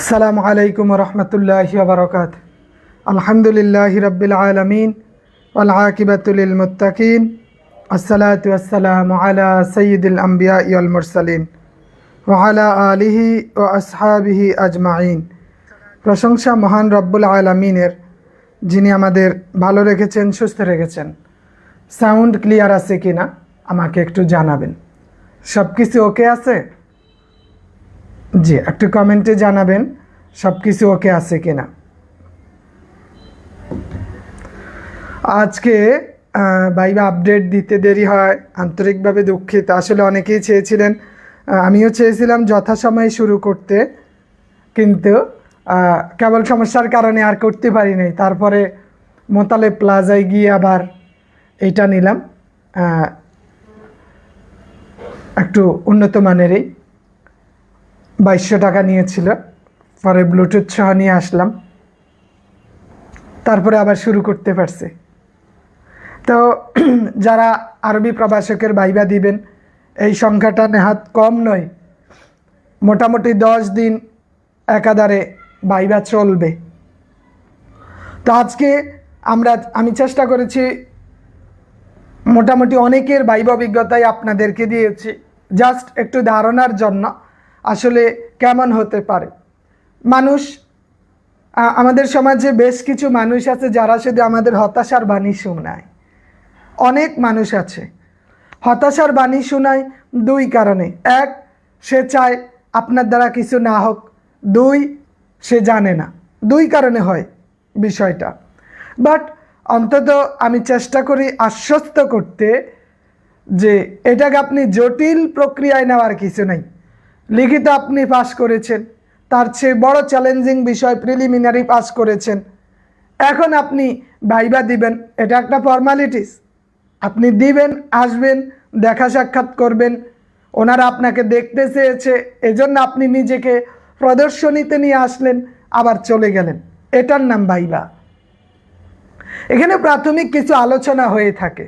আসসালামু আলাইকুম রহমতুল্লাহি বারকাত আলহামদুলিল্লাহ রবিল আলমিন আলহাকিবাতুল মুতাকিন আসসালাতু আসসালামু আলা সঈদুল আম্বিয়া ইয়ল মুরসালিন। ওয়ালা আলিহি ও আসহাবিহি আজমাইন। প্রশংসা মহান রব্বুল আলমিনের, যিনি আমাদের ভালো রেখেছেন, সুস্থ রেখেছেন। সাউন্ড ক্লিয়ার আছে কিনা আমাকে একটু জানাবেন। সব কিছু ওকে আছে? জি, একটু কমেন্টে জানাবেন সব কিছু ওকে আছে কিনা। আজকে ভাইবা আপডেট দিতে দেরি হয়, আন্তরিকভাবে দুঃখিত। আসলে অনেকেই চেয়েছিলেন আমিও চেয়েছিলাম যথাসময়ে শুরু করতে, কিন্তু কেবল সমস্যার কারণে আর করতে পারি নাই। তারপরে মোতালে প্লাজায় গিয়ে আবার এইটা নিলাম। একটু উন্নত মানেরই বাইশশো টাকা নিয়েছিল। পরে ব্লুটুথ সহ নিয়ে আসলাম। তারপরে আবার শুরু করতে পারছে। তো যারা আরবি প্রবাসকের বাইবা দিবেন, এই সংখ্যাটা নেহাত কম নয়। মোটামুটি দশ দিন একাধারে বাইবা চলবে। তো আজকে আমরা, আমি চেষ্টা করেছি মোটামুটি অনেকের বাইব অভিজ্ঞতাই আপনাদেরকে দিয়েছি। জাস্ট একটু ধারণার জন্য আসলে কেমন হতে পারে? মানুষ আমাদের সমাজে বেশ কিছু মানুষ আছে যারা শুধু আমাদের হতাশার বাণী শোনায়। অনেক মানুষ আছে। হতাশার বাণী শোনায় দুই কারণে। এক, সে চায় আপনার দ্বারা কিছু না হোক। দুই, সে জানে না। দুই কারণে হয় বিষয়টা। বাট অন্তত আমি চেষ্টা করি আশ্বস্ত করতে যে এটাকে আপনি জটিল প্রক্রিয়ায় নেওয়ার কিছু নেই। লিখিত আপনি পাস করেছেন। তার চেয়ে বড় চ্যালেঞ্জিং বিষয় প্রিলিমিনারি পাস করেছেন। এখন আপনি ভাইবা দিবেন, এটা একটা ফর্মালিটিস আপনি দিবেন, আসবেন, দেখা সাক্ষাৎ করবেন। ওনারা আপনাকে দেখতে চেয়েছে, এজন্য আপনি নিজেকে প্রদর্শনীতে নিয়ে আসলেন, আবার চলে গেলেন। এটার নাম ভাইবা। এখানে প্রাথমিক কিছু আলোচনা হয়ে থাকে।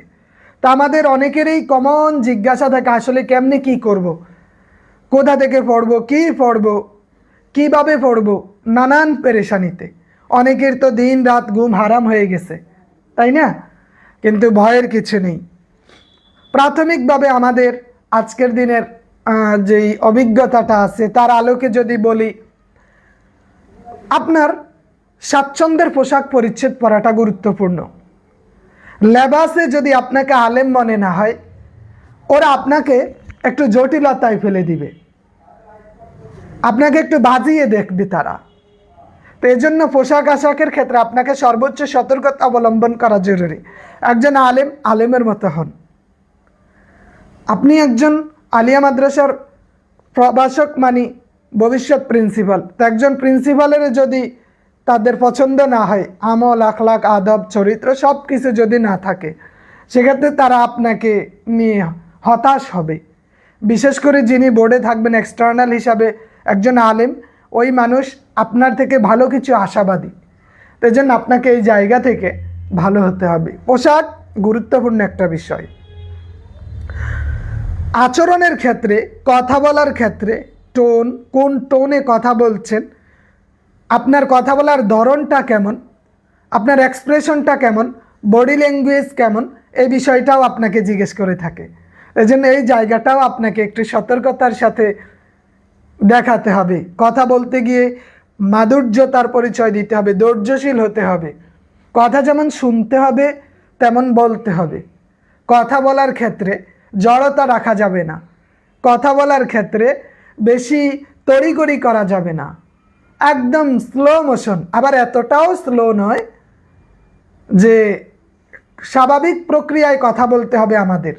তা আমাদের অনেকেরই কমন জিজ্ঞাসা থাকে, আসলে কেমনে কি করব। কোথা থেকে পড়ব, কি পড়ব, কীভাবে পড়ব, নানান পেরেশানিতে। অনেকের তো দিন রাত ঘুম হারাম হয়ে গেছে, তাই না? কিন্তু ভয়ের কিছু নেই। প্রাথমিকভাবে আমাদের আজকের দিনের যেই অভিজ্ঞতাটা আছে, তার আলোকে যদি বলি, আপনার স্বাচ্ছন্দ্যের পোশাক পরিচ্ছেদ পরাটা গুরুত্বপূর্ণ। লেবাসে যদি আপনাকে আলেম মনে না হয়, ওরা আপনাকে একটু জটিলতায় ফেলে দিবে। আপনাকে একটু বাজিয়ে দেখবে তারা। তো এই জন্য পোশাক আশাকের ক্ষেত্রে আপনাকে সর্বোচ্চ সতর্কতা অবলম্বন করা জরুরি। একজন আলেম আলেমের মতো হন। আপনি একজন আলিয়া মাদ্রাসার প্রভাষক মানি ভবিষ্যৎ প্রিন্সিপাল। তো একজন প্রিন্সিপালের যদি তাদের পছন্দ না হয়, আমল, আখলাক, আদব, চরিত্র সব কিছু যদি না থাকে, সেক্ষেত্রে তারা আপনাকে নিয়ে হতাশ হবে। বিশেষ করে যিনি বোর্ডে থাকবেন এক্সটার্নাল হিসাবে একজন আলেম, ওই মানুষ আপনার থেকে ভালো কিছু আশাবাদী। তো জন্য আপনাকে এই জায়গা থেকে ভালো হতে হবে। পোশাক গুরুত্বপূর্ণ একটা বিষয়। আচরণের ক্ষেত্রে, কথা বলার ক্ষেত্রে টোন, কোন টোনে কথা বলছেন, আপনার কথা বলার ধরনটা কেমন, আপনার এক্সপ্রেশনটা কেমন, বডি ল্যাঙ্গুয়েজ কেমন, এই বিষয়টাও আপনাকে জিজ্ঞেস করে থাকে। এই জন্য এই জায়গাটাও আপনাকে একটু সতর্কতার সাথে দেখাতে হবে। কথা বলতে গিয়ে মাধুর্যতার পরিচয় দিতে হবে, ধৈর্যশীল হতে হবে। কথা যেমন শুনতে হবে, তেমন বলতে হবে। কথা বলার ক্ষেত্রে জড়তা রাখা যাবে না। কথা বলার ক্ষেত্রে বেশি তড়িগড়ি করা যাবে না। একদম স্লো মোশন আবার এতটাও স্লো নয় যে স্বাভাবিক প্রক্রিয়ায় কথা বলতে হবে আমাদের।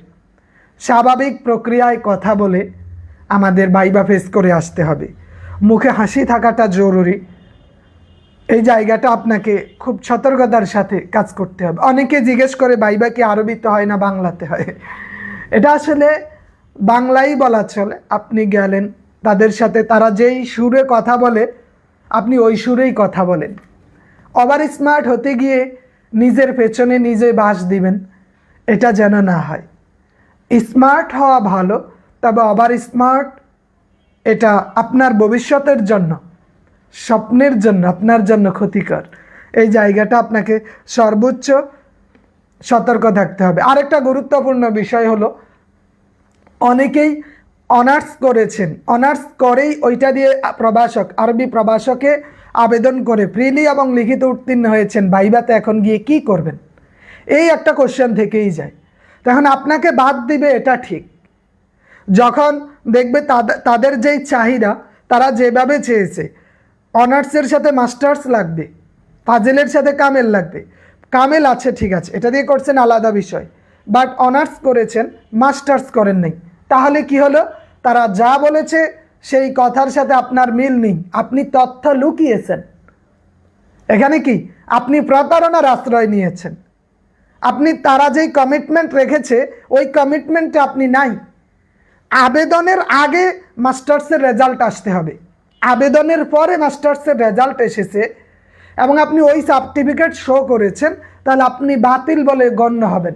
স্বাভাবিক প্রক্রিয়ায় কথা বলে আমাদের বাইবা ফেস করে আসতে হবে। মুখে হাসি থাকাটা জরুরি। এই জায়গাটা আপনাকে খুব সতর্কতার সাথে কাজ করতে হবে। অনেকে জিজ্ঞেস করে বাইবা কি আরবিতে হয় না বাংলাতে হয়? এটা আসলে বাংলাই বলা চলে। আপনি গেলেন, তাদের সাথে তারা যেই সুরে কথা বলে, আপনি ওই সুরেই কথা বলেন। ওভার স্মার্ট হতে গিয়ে নিজের পেছনে নিজে বাস দিবেন। এটা যেন না হয়। স্মার্ট হওয়া ভালো তবে ওভার স্মার্ট এটা আপনার ভবিষ্যতের জন্য, স্বপ্নের জন্য, আপনার জন্য ক্ষতিকর। এই জায়গাটা আপনাকে সর্বোচ্চ সতর্ক থাকতে হবে। আরেকটা গুরুত্বপূর্ণ বিষয় হলো, অনেকেই অনার্স করেছেন। অনার্স করেই ওইটা দিয়ে প্রবাসক আরবি প্রবাসকে আবেদন করে ফ্রিলি এবং লিখিত উত্তীর্ণ হয়েছেন, ভাইবাতে এখন গিয়ে কি করবেন? এই একটা কোশ্চেন থেকেই যায়। তখন আপনাকে বাদ দিবে এটা ঠিক। যখন দেখবে তাদের যেই চাহিদা, তারা যেভাবে চেয়েছে, অনার্সের সাথে মাস্টার্স লাগবে ফাজেলের সাথে কামেল লাগবে, কামেল আছে ঠিক আছে, এটা দিয়ে করছেন আলাদা বিষয়, বাট অনার্স করেছেন, মাস্টার্স করেন নাই, তাহলে কি হলো? তারা যা বলেছে, সেই কথার সাথে আপনার মিল নেই, আপনি তথ্য লুকিয়েছেন। এখানে কি? আপনি প্রতারণার আশ্রয় নিয়েছেন। আপনি, তারা যেই কমিটমেন্ট রেখেছে, ওই কমিটমেন্টে আপনি নাই। আবেদনের আগে মাস্টার্সের রেজাল্ট আসতে হবে। আবেদনের পরে মাস্টার্সের রেজাল্ট এসেছে এবং আপনি ওই সার্টিফিকেট শো করেছেন, তাহলে আপনি বাতিল বলে গণ্য হবেন।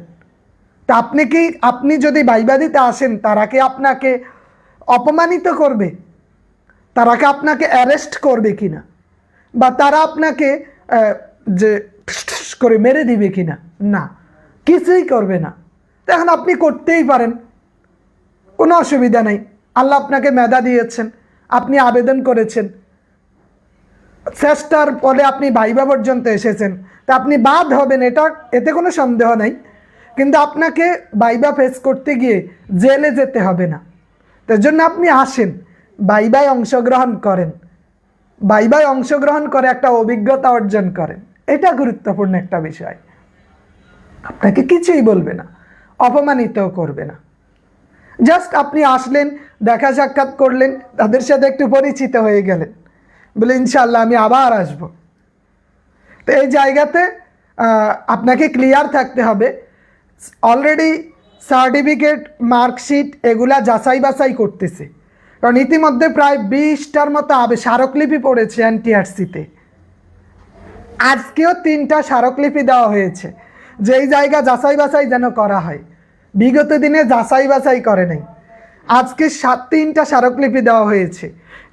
তা আপনি কি, আপনি যদি বাইবা দিতে আসেন, তারা কি আপনাকে অপমানিত করবে? তারা কি আপনাকে অ্যারেস্ট করবে কি না? বা তারা আপনাকে যে, করে মেরে দিবে কিনা না? কিছুই করবে না। এখন আপনি করতেই পারেন। কোনো অসুবিধা নাই। আল্লাহ আপনাকে মেধা দিয়েছেন, আপনি আবেদন করেছেন। চেষ্টার পরে আপনি ভাইবা পর্যন্ত এসেছেন। তা আপনি বাদ হবেন, এটা, এতে কোনো সন্দেহ নাই। কিন্তু আপনাকে ভাইবা ফেস করতে গিয়ে জেলে যেতে হবে না। তার জন্য আপনি আসেন, ভাইবায় অংশগ্রহণ করেন। ভাইবায় অংশগ্রহণ করে একটা অভিজ্ঞতা অর্জন করেন। এটা গুরুত্বপূর্ণ একটা বিষয়। আপনাকে কিছুই বলবে না, অপমানিতও করবে না। জাস্ট আপনি আসলেন, দেখা সাক্ষাৎ করলেন, তাদের সাথে একটু পরিচিত হয়ে গেলেন। বলে ইনশাল্লাহ আমি আবার আসব। তো এই জায়গাতে আপনাকে ক্লিয়ার থাকতে হবে। অলরেডি সার্টিফিকেট মার্কশিট এগুলা যাচাই বাছাই করতেছে। কারণ ইতিমধ্যে প্রায় বিশটার মতো আবে, স্মারকলিপি পড়েছে এনটিআরসিতে আজকেও তিনটা স্মারকলিপি দেওয়া হয়েছে। যেই জায়গা যাচাই বাছাই যেন করা হয়। বিগত দিনে যাচাই বাছাই করে নাই। আজকে সাত তিনটা স্মারকলিপি দেওয়া হয়েছে।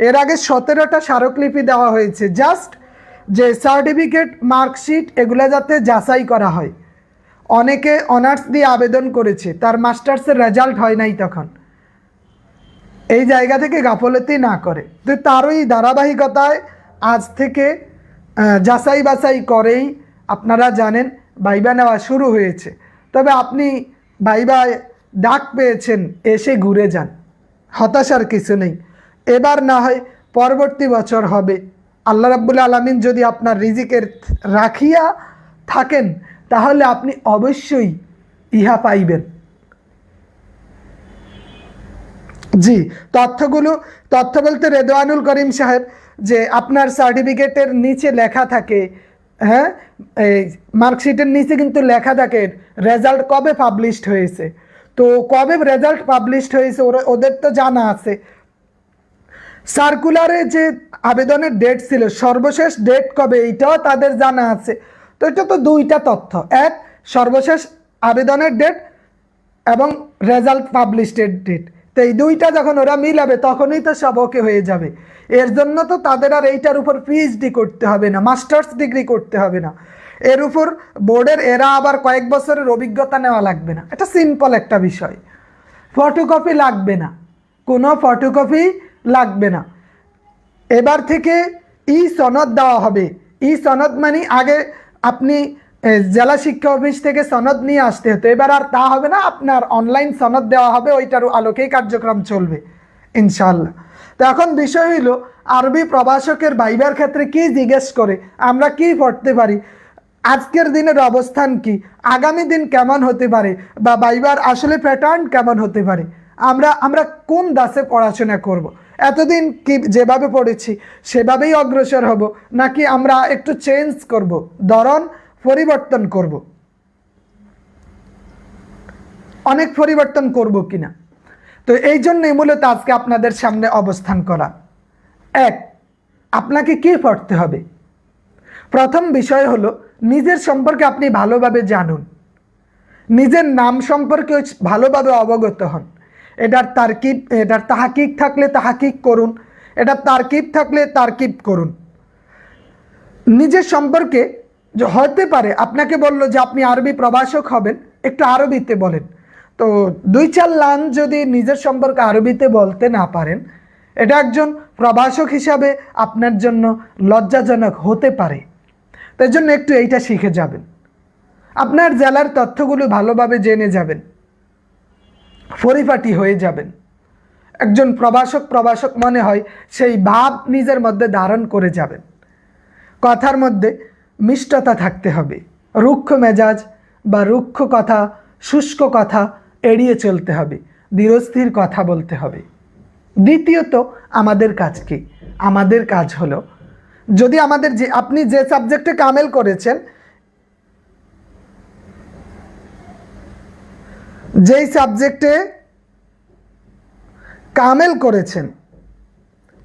এর আগে সতেরোটা স্মারকলিপি দেওয়া হয়েছে। জাস্ট যে সার্টিফিকেট, মার্কশিট, এগুলো যাতে যাচাই করা হয়। অনেকে অনার্স দিয়ে আবেদন করেছে। তার মাস্টার্সের রেজাল্ট হয় নাই তখন। এই জায়গা থেকে গাফলতি না করে। তো তারই ধারাবাহিকতায় আজ থেকে যাচাই বাছাই করেই আপনারা জানেন, ভাইবা নেওয়া শুরু হয়েছে। তবে আপনি ভাইবায় ডাক পেয়েছেন, এসে ঘুরে যান। হতাশার কিছু নেই। এবার না হয় পরবর্তী বছর হবে। আল্লাহ রাব্বুল আলমিন যদি আপনার রিজিকের রাখিয়া থাকেন, তাহলে আপনি অবশ্যই ইহা পাইবেন। জি, তথ্যগুলো, তথ্য বলতে রেদওয়ানুল করিম সাহেব যে আপনার সার্টিফিকেটের নিচে লেখা থাকে হ্যাঁ? এই মার্কশিটের নিচে কিন্তু লেখা থাকে রেজাল্ট কবে পাবলিশড হয়েছে? তো কবে রেজাল্ট পাবলিশড হয়েছে ওরা- ওদের তো জানা আছে। সার্কুলারে যে আবেদনের ডেট ছিল, সর্বশেষ ডেট কবে, এইটাও তাদের জানা আছে। তো এটা তো দুইটা তথ্য। এক, সর্বশেষ আবেদনের ডেট এবং রেজাল্ট পাবলিশের ডেট তো এই দুইটা যখন ওরা মিলাবে, তখনই তো সব ওকে হয়ে যাবে। এর জন্য তো তাদের আর এইটার উপর পিএইচডি করতে হবে না মাস্টার্স ডিগ্রি করতে হবে না। এর উপর বোর্ডের এরা আবার কয়েক বছরের অভিজ্ঞতা নেওয়া লাগবে না। এটা সিম্পল একটা বিষয়। ফটোকপি লাগবে না। কোনো ফটোকপি লাগবে না। এবার থেকে ই সনদ দেওয়া হবে। ই সনদ মানে আগে আপনি জেলা শিক্ষা অফিস থেকে সনদ নিয়ে আসতে হতো এবার আর তা হবে না, আপনার অনলাইন সনদ দেওয়া হবে ওইটার আলোকেই কার্যক্রম চলবে ইনশাল্লাহ তো এখন বিষয় হইল, আরবি প্রভাষকের বাইবার ক্ষেত্রে কি জিজ্ঞেস করে, আমরা কি পড়তে পারি, আজকের দিনের অবস্থান কি, আগামী দিন কেমন হতে পারে, বা বাইবার আসলে প্যাটার্ন কেমন হতে পারে, আমরা আমরা কোন দাসে পড়াশোনা করব। এতদিন কি যেভাবে পড়েছি, সেভাবেই অগ্রসর হব, নাকি আমরা একটু চেঞ্জ করব, ধরন পরিবর্তন করব। অনেক পরিবর্তন করব কিনা? তো এই জন্যই মূলত আজকে আপনাদের সামনে অবস্থান করা। এক, আপনাকে কি পড়তে হবে? প্রথম বিষয় হলো, নিজের সম্পর্কে আপনি ভালোভাবে জানুন। নিজের নাম সম্পর্কে ভালোভাবে অবগত হন। এটার তারকিব, এটার তাহাকিক থাকলে তাহাকিক করুন, এটার তারকিব থাকলে তারকিব করুন। নিজের সম্পর্কে যে হতে পারে, আপনাকে বলল যে আপনি আরবি প্রভাষক হবেন, একটু আরবিতে বলেন। তো দুই চার লাইন যদি নিজের সম্পর্কে আরবিতে বলতে না পারেন, এটা একজন প্রভাষক হিসাবে আপনার জন্য লজ্জাজনক হতে পারে। তাই জন্য একটু এইটা শিখে যাবেন। আপনার জেলার তথ্যগুলো ভালোভাবে জেনে যাবেন। পরিপাটি হয়ে যাবেন। একজন প্রভাষক প্রভাষক মনে হয় সেই ভাব নিজের মধ্যে ধারণ করে যাবেন। কথার মধ্যে মিষ্টতা থাকতে হবে। রুক্ষ মেজাজ বা রুক্ষ কথা, শুষ্ক কথা এড়িয়ে চলতে হবে। ধীরস্থির কথা বলতে হবে। দ্বিতীয়ত, আমাদের কাজ কি? আমাদের কাজ হলো, যদি আমাদের যে, আপনি যে সাবজেক্টে কামেল করেছেন, যেই সাবজেক্টে কামেল করেছেন,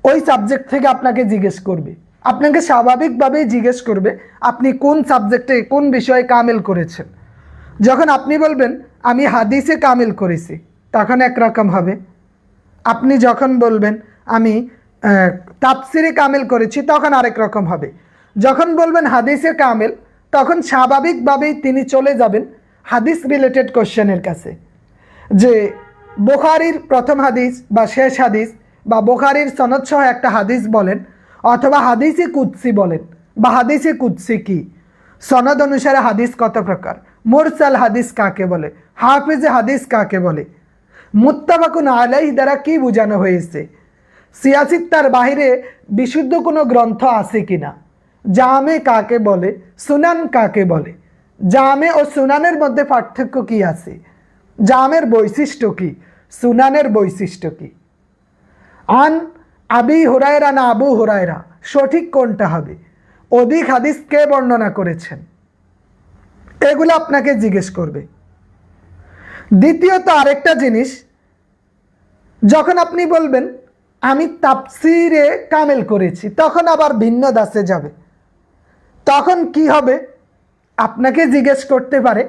ওই সাবজেক্ট থেকে আপনাকে জিজ্ঞেস করবে আপনাকে স্বাভাবিকভাবেই জিজ্ঞেস করবে আপনি কোন সাবজেক্টে কোন বিষয়ে কামেল করেছেন। যখন আপনি বলবেন আমি হাদিসে কামেল করেছি তখন একরকম হবে। আপনি যখন বলবেন আমি আহ, তাফসিরে কামেল করেছি তখন আরেক রকম হবে। যখন বলবেন হাদিসে কামেল তখন স্বাভাবিকভাবেই তিনি চলে যাবেন হাদিস রিলেটেড কোশ্চেনের কাছে। যে বোখারির প্রথম হাদিস বা শেষ হাদিস বা বোখারির সনদ সহ একটা হাদিস বলেন অথবা হাদিসে কুৎসি বলেন। বা হাদিসে কুৎসি কি? সনদ অনুসারে হাদিস কত প্রকার? মুরসাল হাদিস কাকে বলে? হাফিজে হাদিস কাকে বলে? মুত্তাবাকুন আলাই দ্বারা কি বোঝানো হয়েছে? সিয়াসিত্তার বাহিরে বিশুদ্ধ কোনো গ্রন্থ আছে কিনা? জামে কাকে বলে? সুনান কাকে বলে? জামে ও সুনানের মধ্যে পার্থক্য কি আছে? জামের বৈশিষ্ট্য কি? সুনানের বৈশিষ্ট্য কি? আন আবি হুরায়রা না আবু হুরায়রা, সঠিক কোনটা হবে? অধিক হাদিস কে বর্ণনা করেছেন? এগুলো আপনাকে জিজ্ঞেস করবে। দ্বিতীয়ত আরেকটা জিনিস, যখন আপনি বলবেন, আমি তাপসিরে কামেল করেছি তখন আবার ভিন্ন দাসে যাবে। তখন কি হবে? আপনাকে জিজ্ঞেস করতে পারে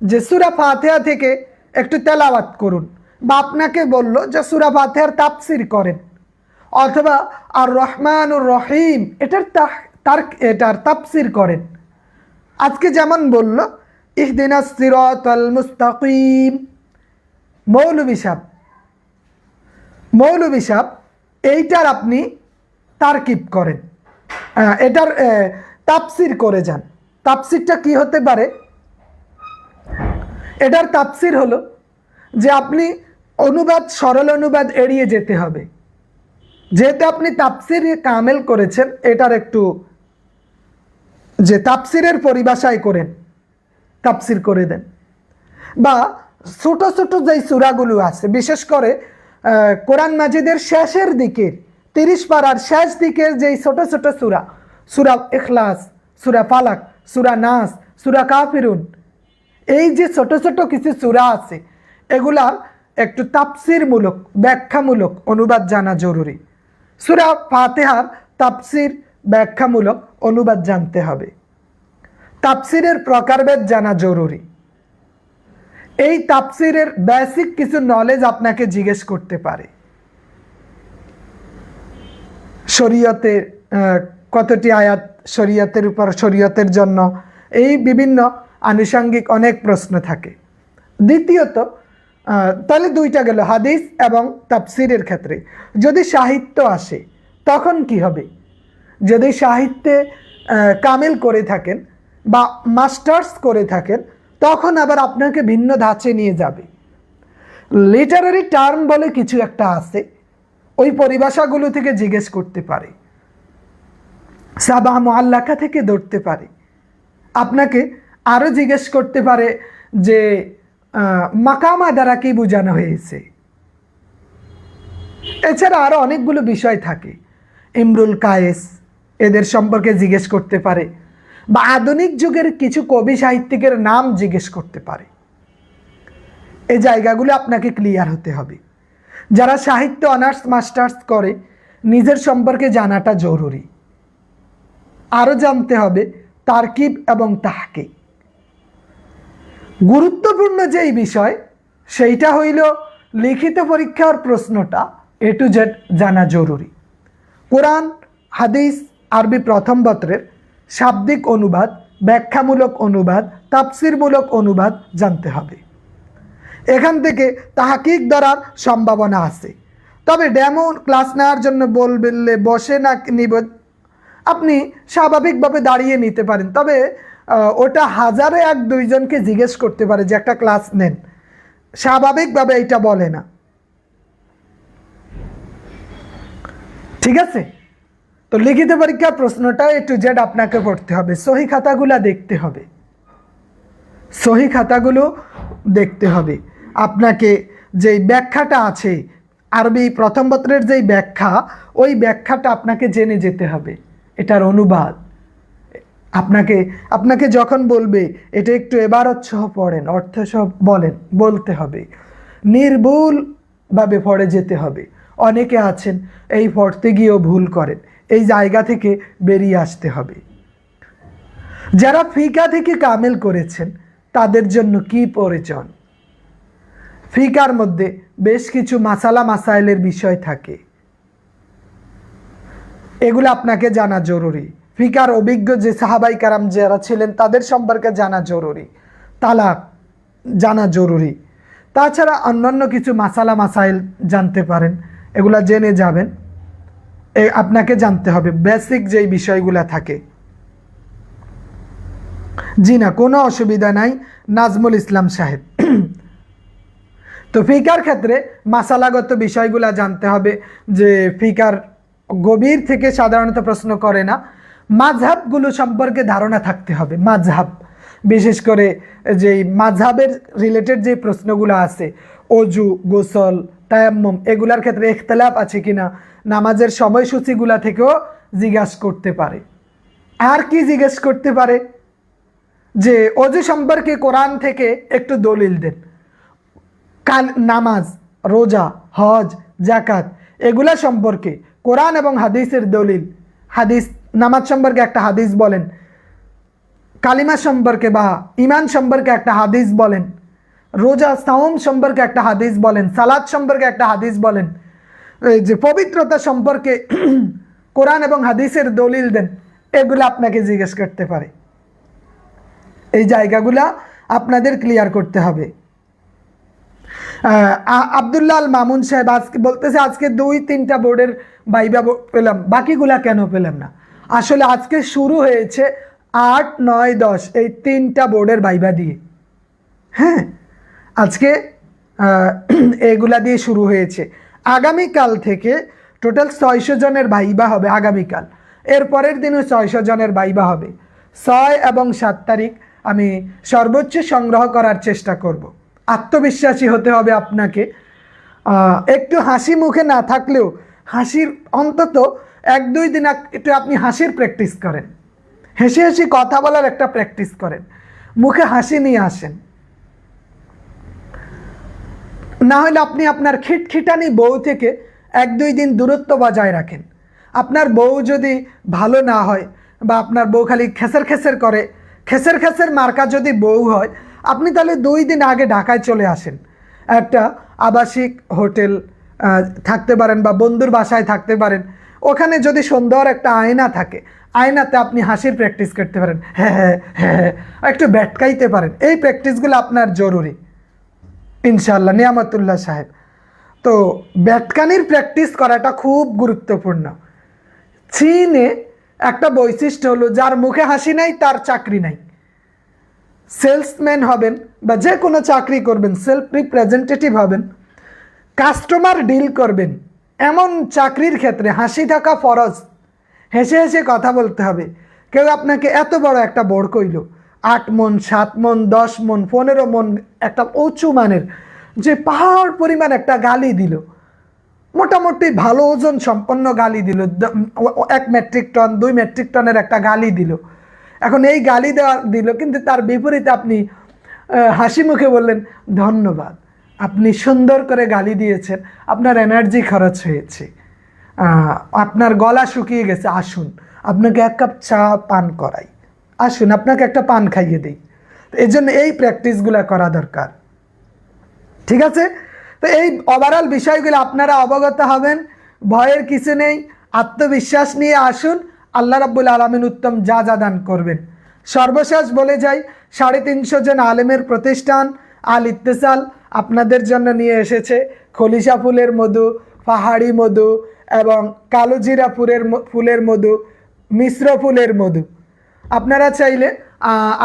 যে, সুরা ফাতেহা থেকে একটু তেলাওয়াত করুন। বা আপনাকে বলল যে, সুরা ফাতেহার তাপসির করেন। অথবা আর রহমানুর রহিম, এটার তার, এটার তাপসির করেন। আজকে যেমন বলল, ইহদিনা সিরাতাল মুস্তাকিম। মৌলবী সাহ মৌলবী সাহ এইটার আপনি তারকিব করেন। এটার তাপসির করে যান। তাপসিরটা কি হতে পারে? এটার তাপসির হলো যে আপনি অনুবাদ, সরল অনুবাদ এড়িয়ে যেতে হবে। যেহেতু আপনি তাপসির কামেল করেছেন, এটার একটু যে তাপসিরের পরিভাষায় করেন তাপসির করে দেন। বা ছোট ছোট যেই সুরাগুলো আছে, বিশেষ করে কোরআন মাজিদের শেষের দিকের, তিরিশ পাড়ার শেষ দিকের যেই ছোট ছোট সুরা সুরা ইখলাস, সুরা ফালাক, সুরা নাস, সুরা কাফিরুন, এই যে ছোট ছোট কিছু সুরা আছে, এগুলার একটু তাপসিরমূলক ব্যাখ্যামূলক অনুবাদ জানা জরুরি। সুরা ফাতেহার তাপসির ব্যাখ্যামূলক অনুবাদ জানতে হবে। তাপসিরের প্রকারভেদ জানা জরুরি। এই তাপসিরের বেসিক কিছু নলেজ আপনাকে জিজ্ঞেস করতে পারে। শরীয়তের আহ, কতটি আয়াত শরীয়তের উপর শরীয়তের জন্য? এই বিভিন্ন আনুষঙ্গিক অনেক প্রশ্ন থাকে। দ্বিতীয়ত তাহলে দুইটা গেল, হাদিস এবং তাপসিরের ক্ষেত্রে। যদি সাহিত্য আসে, তখন কি হবে? যদি সাহিত্যে কামিল করে থাকেন বা মাস্টার্স করে থাকেন, তখন আবার আপনাকে ভিন্ন ধাঁচে নিয়ে যাবে। লিটারারি টার্ম বলে কিছু একটা আছে, ওই পরিভাষাগুলো থেকে জিজ্ঞেস করতে পারে। সাবা মোয়াল্লাকা থেকে ধরতে পারে। আপনাকে আরও জিজ্ঞেস করতে পারে যে মাকামা দ্বারা কি বোঝানো হয়েছে? এছাড়া আরও অনেকগুলো বিষয় থাকে। ইমরুল কায়েস এদের সম্পর্কে জিজ্ঞেস করতে পারে বা আধুনিক যুগের কিছু কবি সাহিত্যিকের নাম জিজ্ঞেস করতে পারে। এই জায়গাগুলো আপনাকে ক্লিয়ার হতে হবে। যারা সাহিত্য, অনার্স, মাস্টার্স করে, নিজের সম্পর্কে জানাটা জরুরি। আরও জানতে হবে তারকিব এবং তাহকে গুরুত্বপূর্ণ যেই বিষয়, সেইটা হইল লিখিত পরীক্ষার প্রশ্নটা এ টু জেড জানা জরুরি। কোরআন, হাদিস, আরবি প্রথম পত্রের শাব্দিক অনুবাদ, ব্যাখ্যামূলক অনুবাদ তাপসিরমূলক অনুবাদ জানতে হবে। এখান থেকে তাহাকিক ধরার সম্ভাবনা আছে। তবে ডেমো ক্লাস নেওয়ার জন্য বললে বসে না নিব, আপনি স্বাভাবিকভাবে দাঁড়িয়ে নিতে পারেন। তবে ওটা হাজারে এক দুইজনকে জিজ্ঞেস করতে পারে যে একটা ক্লাস নেন। স্বাভাবিকভাবে এটা বলে না। ঠিক আছে? তো লিখিত পরীক্ষার প্রশ্নটা এ টু জেড আপনাকে পড়তে হবে। সহি খাতাগুলা দেখতে হবে। সহি খাতাগুলো দেখতে হবে। আপনাকে যেই ব্যাখ্যাটা আছে, আরবি প্রথম পত্রের যেই ব্যাখ্যা, ওই ব্যাখ্যাটা আপনাকে জেনে যেতে হবে। এটার অনুবাদ। আপনাকে আপনাকে যখন বলবে, এটা একটু এবারত সহ পড়েন অর্থ সহ বলেন, বলতে হবে। নির্ভুলভাবে পড়ে যেতে হবে। অনেকে আছেন, এই পড়তে গিয়েও ভুল করেন, এই জায়গা থেকে বেরিয়ে আসতে হবে। যারা ফিকা থেকে কামেল করেছেন, তাদের জন্য কি প্রয়োজন? ফিকার মধ্যে বেশ কিছু মাসালা মাসাইলের বিষয় থাকে। এগুলো আপনাকে জানা জরুরি। ফিকার অভিজ্ঞ যে সাহাবাই কারাম যারা ছিলেন, তাদের সম্পর্কে জানা জরুরি, তালাক জানা জরুরি। তাছাড়া অন্যান্য কিছু মাসালা মাসাইল জানতে পারেন, এগুলা জেনে যাবেন। এ, আপনাকে জানতে হবে, বেসিক যেই বিষয়গুলা থাকে। জি না, কোনো অসুবিধা নাই, নাজমুল ইসলাম সাহেব। তো ফিকার ক্ষেত্রে মাসালাগত বিষয়গুলা জানতে হবে যে ফিকার গভীর থেকে সাধারণত প্রশ্ন করে না মাঝহাবগুলো সম্পর্কে ধারণা থাকতে হবে, মাঝহাব। বিশেষ করে যেই মাঝহাবের রিলেটেড যে প্রশ্নগুলো আছে, অজু, গোসল, তায়াম্মম, এগুলার ক্ষেত্রে ইখতলাফ আছে কিনা, নামাজের সময়সূচিগুলা থেকেও জিজ্ঞাসা করতে পারে। আর কি জিজ্ঞেস করতে পারে? যে অজু সম্পর্কে কোরআন থেকে একটু দলিল দেন। কাল, নামাজ, রোজা, হজ জাকাত এগুলা সম্পর্কে কোরআন এবং হাদিসের দলিল। হাদিস নামাজ সম্পর্কে একটা হাদিস বলেন, কালিমা সম্পর্কে বা ইমান সম্পর্কে একটা হাদিস বলেন, রোজা, সাওম সম্পর্কে একটা হাদিস বলেন, সালাদ সম্পর্কে একটা হাদিস বলেন যে পবিত্রতা সম্পর্কে কোরআন এবং হাদিসের দলিল দেন, এগুলো আপনাকে জিজ্ঞেস করতে পারে। এই জায়গাগুলা আপনাদের ক্লিয়ার করতে হবে। আব্দুল্লাহ মামুন সাহেব আজকে বলতেছে, আজকে দুই তিনটা বোর্ডের বাইবা পেলাম, বাকিগুলা কেন পেলাম না? আসলে আজকে শুরু হয়েছে আট, নয়, দশ, এই তিনটা বোর্ডের বাইবা দিয়ে। হ্যাঁ আজকে এগুলা দিয়ে শুরু হয়েছে। আগামীকাল থেকে টোটাল ছয়শো জনের ভাইবা হবে আগামীকাল। এর পরের দিনও ছয়শো জনের ভাইবা হবে। ছয় এবং সাত তারিখ আমি সর্বোচ্চ সংগ্রহ করার চেষ্টা করব। আত্মবিশ্বাসী হতে হবে আপনাকে। একটু হাসি মুখে না থাকলেও হাসির অন্তত এক, দুই দিন একটু আপনি হাসির প্র্যাকটিস করেন। হেসে হেসে কথা বলার একটা প্র্যাকটিস করেন। মুখে হাসি নিয়ে আসেন। না হলে আপনি আপনার খিটখিটানি বউ থেকে এক, দুই দিন দূরত্ব বজায় রাখেন। আপনার বউ যদি ভালো না হয় বা আপনার বউ খালি খেসের খেসের করে, খেসের খেসের মার্কা যদি বউ হয়, আপনি তাহলে দুই দিন আগে ঢাকায় চলে আসেন। একটা আবাসিক হোটেল থাকতে পারেন বা বন্ধুর বাসায় থাকতে পারেন। ওখানে যদি সুন্দর একটা আয়না থাকে, আয়নাতে আপনি হাসির প্র্যাকটিস করতে পারেন। হ্যাঁ হ্যাঁ হ্যাঁ হ্যাঁ একটু ব্যাটকাইতে পারেন। এই প্র্যাকটিসগুলো আপনার জরুরি। ইনশাল্লাহ নিয়ামতুল্লাহ সাহেব। তো ব্যাটকানির প্র্যাকটিস করাটা খুব গুরুত্বপূর্ণ। চীনে একটা বৈশিষ্ট্য হলো, যার মুখে হাসি নাই, তার চাকরি নাই। সেলসম্যান হবেন বা যে কোনো চাকরি করবেন, সেলফ রিপ্রেজেন্টেটিভ হবেন। কাস্টমার ডিল করবেন। এমন চাকরির ক্ষেত্রে হাসি থাকা ফরজ। হেসে হেসে কথা বলতে হবে। কেউ আপনাকে এত বড় একটা বোর্ড কইল, আট মন, সাত মন, দশ মন, পনেরো মন, একটা উঁচু মানের, যে পাহাড় পরিমাণ একটা গালি দিল। মোটামুটি ভালো ওজন সম্পন্ন গালি দিল এক মেট্রিক টন, দুই মেট্রিক টনের একটা গালি দিল। এখন এই গালি দেওয়া, দিল, কিন্তু তার বিপরীতে আপনি হাসি মুখে বললেন, ধন্যবাদ। আপনি সুন্দর করে গালি দিয়েছেন, আপনার এনার্জি খরচ হয়েছে। আপনার গলা শুকিয়ে গেছে, আসুন, আপনাকে এক কাপ চা পান করাই। আসুন, আপনাকে একটা পান খাইয়ে দিই। এই জন্য এই প্র্যাকটিসগুলো করা দরকার। ঠিক আছে? তো এই ওভারঅল বিষয়গুলো আপনারা অবগত হবেন, ভয়ের কিছু নেই, আত্মবিশ্বাস নিয়ে আসুন, আল্লাহ রাব্বুল আলমিন উত্তম যা যা দান করবেন। সর্বশেষ বলে যাই, সাড়ে তিনশো জন আলেমের প্রতিষ্ঠান আল ইত্তেসাল আপনাদের জন্য নিয়ে এসেছে খলিশা ফুলের মধু, পাহাড়ি মধু এবং কালোজিরা ফুলের ফুলের মধু, মিশ্র ফুলের মধু। আপনারা চাইলে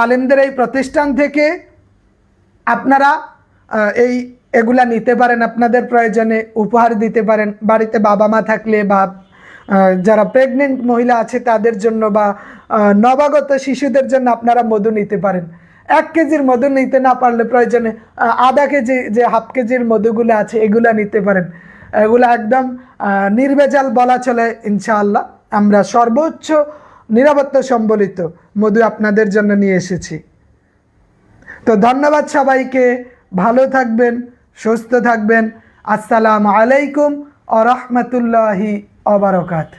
আলেমদের এই প্রতিষ্ঠান থেকে আপনারা এই, এগুলা নিতে পারেন। আপনাদের প্রয়োজনে উপহার দিতে পারেন। বাড়িতে বাবা মা থাকলে বা যারা প্রেগনেন্ট মহিলা আছে তাদের জন্য বা নবাগত শিশুদের জন্য আপনারা মধু নিতে পারেন। এক কেজির মধু নিতে না পারলে প্রয়োজনে আধা কেজি যে হাফ কেজির মধুগুলো আছে, এগুলা নিতে পারেন। এগুলো একদম নির্ভেজাল বলা চলে, ইনশাআল্লাহ। আমরা সর্বোচ্চ নিরাপত্তা সম্বলিত মধু আপনাদের জন্য নিয়ে এসেছি। তো ধন্যবাদ সবাইকে। ভালো থাকবেন, সুস্থ থাকবেন। আসসালামু আলাইকুম আ রহমতুল্লাহি অবরকাত